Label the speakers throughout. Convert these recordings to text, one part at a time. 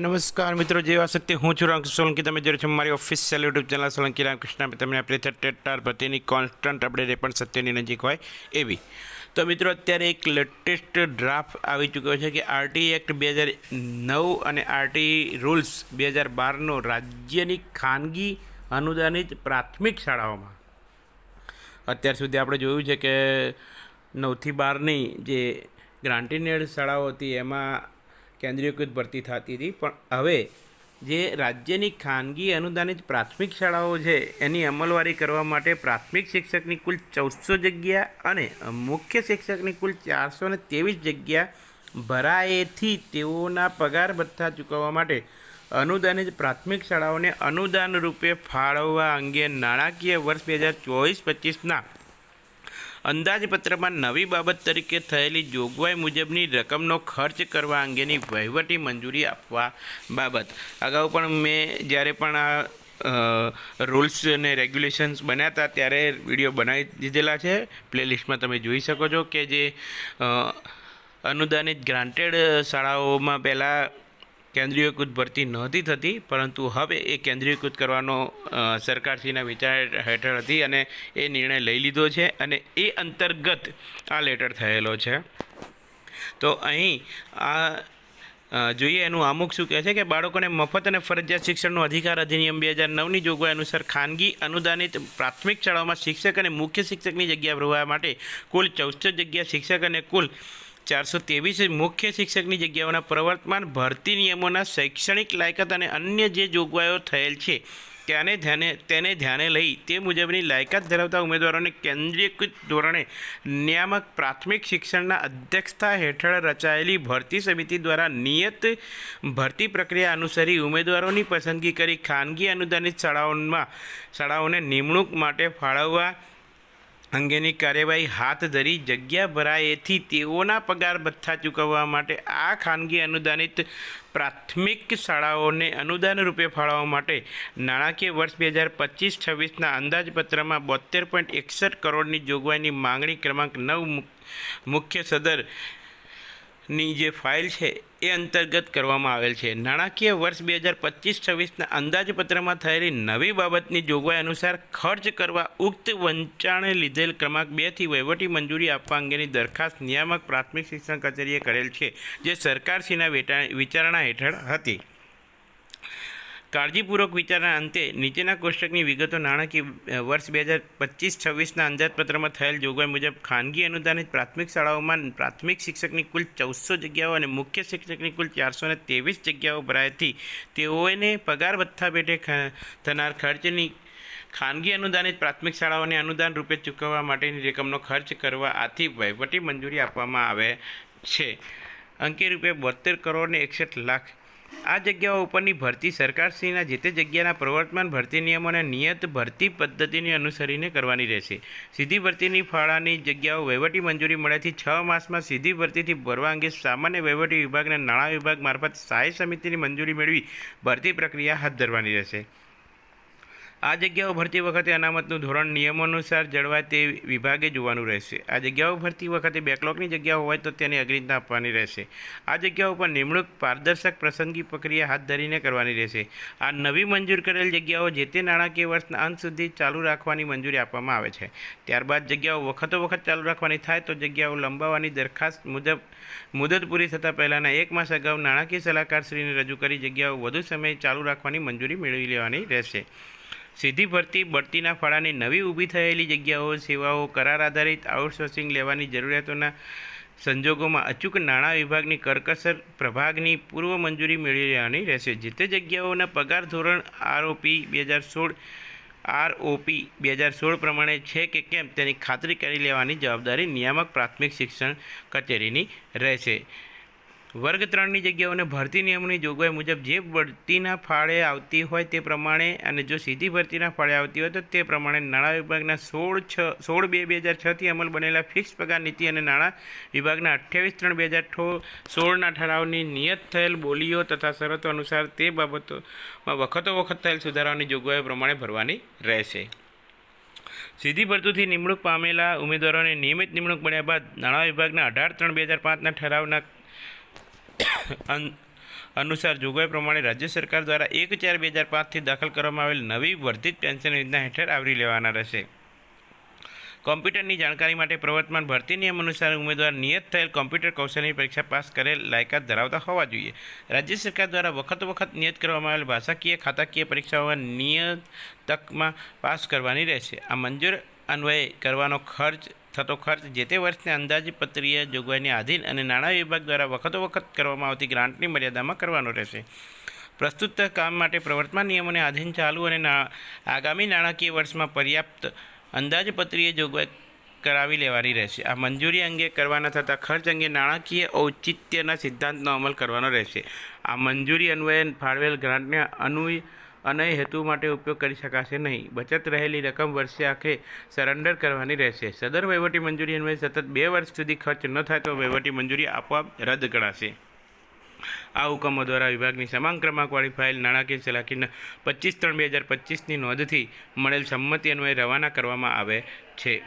Speaker 1: નમસ્કાર મિત્રો જેવા સત્ય. હું છું રામકૃષ્ણ સોલંકી. તમે જોડે છો મારી official YouTube channel Solanki Ramkrishna. તમને આપણે ટેટાર પ્રત્યેની કોન્સ્ટન્ટ અપડેટ એ પણ સત્યની નજીક હોય એવી. તો મિત્રો, અત્યારે એક લેટેસ્ટ ડ્રાફ્ટ આવી ચૂક્યો છે કે આરટી એક્ટ બે હજાર નવ અને આરટી રૂલ્સ બે હજાર બારનો રાજ્યની ખાનગી અનુદાનિત પ્રાથમિક શાળાઓમાં. અત્યાર સુધી આપણે જોયું છે કે નવથી બારની જે ગ્રાન્ટીનેડ શાળાઓ હતી, એમાં કેન્દ્રીયકૃત ભરતી થતી હતી. પણ હવે જે રાજ્યની ખાનગી અનુદાનિત પ્રાથમિક શાળાઓ છે, એની અમલવારી કરવા માટે પ્રાથમિક શિક્ષકની કુલ ચૌદસો જગ્યા અને મુખ્ય શિક્ષકની કુલ ચારસો ને ત્રેવીસ જગ્યા ભરાયેથી તેઓના પગાર ભથ્થા ચૂકવવા માટે અનુદાનિત પ્રાથમિક શાળાઓને અનુદાન રૂપે ફાળવવા અંગે નાણાકીય વર્ષ બે હજાર ચોવીસ પચીસના અંદાજપત્રમાં નવી બાબત તરીકે થયેલી જોગવાઈ મુજબની રકમનો ખર્ચ કરવા અંગેની વહીવટી મંજૂરી આપવા બાબત. અગાઉ પણ મેં જ્યારે પણ આ રૂલ્સ અને રેગ્યુલેશન્સ બન્યા હતા ત્યારે વીડિયો બનાવી દીધેલા છે. પ્લેલિસ્ટમાં તમે જોઈ શકો છો કે જે અનુદાનિત ગ્રાન્ટેડ શાળાઓમાં પહેલાં કેન્દ્રીયકૃત ભરતી નહોતી થતી, પરંતુ હવે એ કેન્દ્રીયકૃત કરવાનો સરકારશ્રીના વિચાર હેઠળ હતી અને એ નિર્ણય લઈ લીધો છે અને એ અંતર્ગત આ લેટર થયેલો છે. તો અહીં આ જોઈએ એનું અમુક શું કહે છે કે બાળકોને મફત અને ફરજિયાત શિક્ષણનો અધિકાર અધિનિયમ બે હજાર નવની જોગવાઈ અનુસાર ખાનગી અનુદાનિત પ્રાથમિક શાળાઓમાં શિક્ષક અને મુખ્ય શિક્ષકની જગ્યા ભરવા માટે કુલ ચૌસઠ જગ્યા શિક્ષક અને કુલ ચારસો ત્રેવીસ મુખ્ય શિક્ષકની જગ્યાઓના પ્રવર્તમાન ભરતી નિયમોના શૈક્ષણિક લાયકાત અને અન્ય જે જોગવાઈઓ થયેલ છે તેને ધ્યાને તેને ધ્યાને લઈ તે મુજબની લાયકાત ધરાવતા ઉમેદવારોને કેન્દ્રીયકૃત ધોરણે નિયામક પ્રાથમિક શિક્ષણના અધ્યક્ષતા હેઠળ રચાયેલી ભરતી સમિતિ દ્વારા નિયત ભરતી પ્રક્રિયા અનુસરી ઉમેદવારોની પસંદગી કરી ખાનગી અનુદાનિત શાળાઓમાં, શાળાઓને નિમણૂક માટે ફાળવવા અંગેની કાર્યવાહી હાથ ધરી જગ્યા ભરાયેથી તેઓના પગાર ભથ્થા ચૂકવવા માટે આ ખાનગી અનુદાનિત પ્રાથમિક શાળાઓને અનુદાન રૂપે ફાળવવા માટે નાણાકીય વર્ષ બે હજાર પચીસ છવ્વીસના અંદાજપત્રમાં બોતેર પોઈન્ટ એકસઠ કરોડની જોગવાઈની માંગણી ક્રમાંક નવ મુખ્ય સદર ની જે ફાઇલ છે એ અંતર્ગત કરવામાં આવેલ છે. નાણાકીય વર્ષ બે હજાર પચીસ છવ્વીસના અંદાજપત્રમાં થયેલી નવી બાબતની જોગવાઈ અનુસાર ખર્ચ કરવા ઉક્ત વંચાણે લીધેલ ક્રમાંક બેથી વહીવટી મંજૂરી આપવા અંગેની દરખાસ્ત નિયામક પ્રાથમિક શિક્ષણ કચેરીએ કરેલ છે, જે સરકારશ્રીના વિચારણા હેઠળ હતી. કાળજીપૂર્વક વિચારના અંતે નીચેના કોષ્ટકની વિગતો નાણાકીય વર્ષ બે હજાર પચીસ છવ્વીસના અંદાજપત્રમાં થયેલ જોગવાઈ મુજબ ખાનગી અનુદાનિત પ્રાથમિક શાળાઓમાં પ્રાથમિક શિક્ષકની કુલ ચૌદસો જગ્યાઓ અને મુખ્ય શિક્ષકની કુલ ચારસો ને ત્રેવીસ જગ્યાઓ ભરાયથી તેઓને પગાર ભથ્થા પેટે થનાર ખર્ચની ખાનગી અનુદાનિત પ્રાથમિક શાળાઓને અનુદાન રૂપે ચૂકવવા માટેની રકમનો ખર્ચ કરવા આથી વહીવટી મંજૂરી આપવામાં આવે છે. અંકે રૂપે બોતેર કરોડ ને એકસઠ લાખ આ જગ્યાઓ ઉપરની ભરતી સરકારશ્રીના જે તે જગ્યાના પ્રવર્તમાન ભરતી નિયમો અને નિયત ભરતી પદ્ધતિને અનુસરીને કરવાની રહેશે. સીધી ભરતીની ફાળાની જગ્યાઓ વહીવટી મંજૂરી મળ્યાથી છ માસમાં સીધી ભરતીથી ભરવા અંગે સામાન્ય વહીવટી વિભાગના નાણાં વિભાગ મારફત સહાય સમિતિની મંજૂરી મેળવી ભરતી પ્રક્રિયા હાથ ધરવાની રહેશે. આ જગ્યાઓ ભરતી વખતે અનામતનું ધોરણ નિયમ અનુસાર જળવાય તે વિભાગે જોવાનું રહેશે. આ જગ્યાઓ ભરતી વખતે બેકલોગની જગ્યાઓ હોય તો તેને અગ્રિતા આપવાની રહેશે. આ જગ્યાઓ પર નિમણૂક પારદર્શક પસંદગી પ્રક્રિયા હાથ ધરીને કરવાની રહેશે. આ નવી મંજૂર કરેલ જગ્યાઓ જે તે નાણાકીય વર્ષના અંત સુધી ચાલુ રાખવાની મંજૂરી આપવામાં આવે છે. ત્યારબાદ જગ્યાઓ વખતો વખત ચાલુ રાખવાની થાય તો જગ્યાઓ લંબાવવાની દરખાસ્ત મુજબ મુદત પૂરી થતાં પહેલાંના એક માસ અગાઉ નાણાકીય સલાહકારશ્રીને રજૂ કરી જગ્યાઓ વધુ સમય ચાલુ રાખવાની મંજૂરી મેળવી લેવાની રહેશે. સીધી ભરતી બઢતીના ફાળાની નવી ઊભી થયેલી જગ્યાઓ, સેવાઓ, કરાર આધારિત આઉટસોર્સિંગ લેવાની જરૂરિયાતોના સંજોગોમાં અચૂક નાણાં વિભાગની કરકસર પ્રભાગની પૂર્વ મંજૂરી મેળવી લેવાની રહેશે. જે તે જગ્યાઓના પગાર ધોરણ આરઓપી બે હજાર સોળ, આરઓપી બે હજાર સોળ પ્રમાણે છે કે કેમ તેની ખાતરી કરી લેવાની જવાબદારી નિયામક પ્રાથમિક શિક્ષણ કચેરીની રહેશે. વર્ગ ત્રણની જગ્યાઓને ભરતી નિયમોની જોગવાઈ મુજબ જે ભરતીના ફાળે આવતી હોય તે પ્રમાણે અને જો સીધી ભરતીના ફાળે આવતી હોય તો તે પ્રમાણે નાણાં વિભાગના સોળ છ, સોળ બે બે હજાર છથી અમલ બનેલા ફિક્સ પગાર નીતિ અને નાણાં વિભાગના અઠ્યાવીસ, ત્રણ, બે હજાર સોળના ઠરાવની નિયત થયેલ બોલીઓ તથા શરતો અનુસાર તે બાબતોમાં વખતો વખત થયેલ સુધારાઓની જોગવાઈઓ પ્રમાણે ભરવાની રહેશે. સીધી ભરતીથી નિમણૂક પામેલા ઉમેદવારોને નિયમિત નિમણૂક મળ્યા બાદ નાણાં વિભાગના અઢાર, ત્રણ, બે હજાર પાંચના ઠરાવના અનુસાર જોગવાઈ પ્રમાણે રાજ્ય સરકાર દ્વારા એક ચાર બે હજાર પાંચથી દાખલ કરવામાં આવેલ નવી વર્ધિત પેન્શન યોજના હેઠળ આવરી લેવાના રહેશે. કોમ્પ્યુટરની જાણકારી માટે પ્રવર્તમાન ભરતી નિયમ અનુસાર ઉમેદવાર નિયત થયેલ કોમ્પ્યુટર કૌશલ્યની પરીક્ષા પાસ કરેલ લાયકાત ધરાવતા હોવા જોઈએ. રાજ્ય સરકાર દ્વારા વખત વખત નિયત કરવામાં આવેલ ભાષાકીય, ખાતાકીય પરીક્ષાઓમાં નિયત તકમાં પાસ કરવાની રહેશે. આ મંજૂર અન્વયે કરવાનો ખર્ચ થતો ખર્ચ જે તે વર્ષની અંદાજપત્રીય જોગવાઈની આધીન અને નાણાં વિભાગ દ્વારા વખતો વખત કરવામાં આવતી ગ્રાન્ટની મર્યાદામાં કરવાનો રહેશે. પ્રસ્તુત કામ માટે પ્રવર્તમાન નિયમોને આધીન ચાલુ અને આગામી નાણાકીય વર્ષમાં પર્યાપ્ત અંદાજપત્રીય જોગવાઈ કરાવી લેવાની રહેશે. આ મંજૂરી અંગે કરવાના થતા ખર્ચ અંગે નાણાકીય ઔચિત્યના સિદ્ધાંતનો અમલ કરવાનો રહેશે. આ મંજૂરી અન્વયે ફાળવેલ ગ્રાન્ટને અનુય અનય હેતુ માટે ઉપયોગ કરી શકાશે નહીં. બચત રહેલી રકમ વર્ષે આખરે સરેન્ડર કરવાની રહેશે. સદર વહીવટી મંજૂરી અન્વયે સતત બે વર્ષ સુધી ખર્ચ ન થાય તો વહીવટી મંજૂરી આપોઆપ રદ ગણાશે. આ હુકમો દ્વારા વિભાગની સમાન ક્રમાંકવાળી ફાઇલ નાણાકીય સલાહકીના પચીસ ત્રણ બે હજાર પચીસની નોંધથી મળેલ સંમતિ અન્વયે રવાના કરવામાં આવે છે.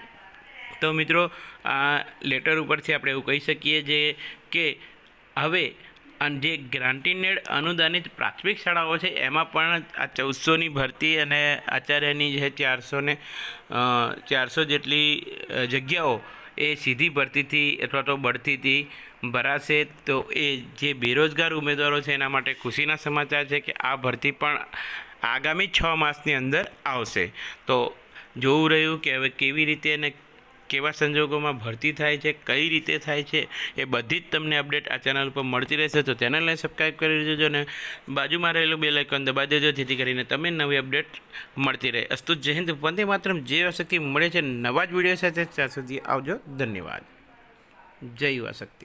Speaker 1: તો મિત્રો, આ લેટર ઉપરથી આપણે એવું કહી શકીએ જે કે હવે અન જે ગ્રાન્ટીનેડ અનુદાનિત પ્રાથમિક શાળાઓ છે, એમાં પણ આ ચૌદસોની ભરતી અને આચાર્યની જે ચારસો ને ચારસો જેટલી જગ્યાઓ એ સીધી ભરતીથી અથવા તો બઢતીથી ભરાશે. તો એ જે બેરોજગાર ઉમેદવારો છે, એના માટે ખુશીના સમાચાર છે કે આ ભરતી પણ આગામી છ માસની અંદર આવશે. તો જોવું રહ્યું કે હવે કેવી રીતે અને કેવા સંજોગોમાં ભરતી થાય છે, કઈ રીતે થાય છે, એ બધી જ તમને અપડેટ આ ચેનલ ઉપર મળતી રહેશે. તો ચેનલને સબસ્ક્રાઈબ કરી દેજો અને બાજુમાં રહેલું બે લાઇકન દબાવી દેજો, જેથી કરીને તમે નવી અપડેટ મળતી રહે. અસ્તુ જય હિન્દ, વંદે માત્રમ. જે શક્તિ મળે છે નવા જ વીડિયો સાથે ત્યાં સુધી આવજો. ધન્યવાદ. જય શક્તિ.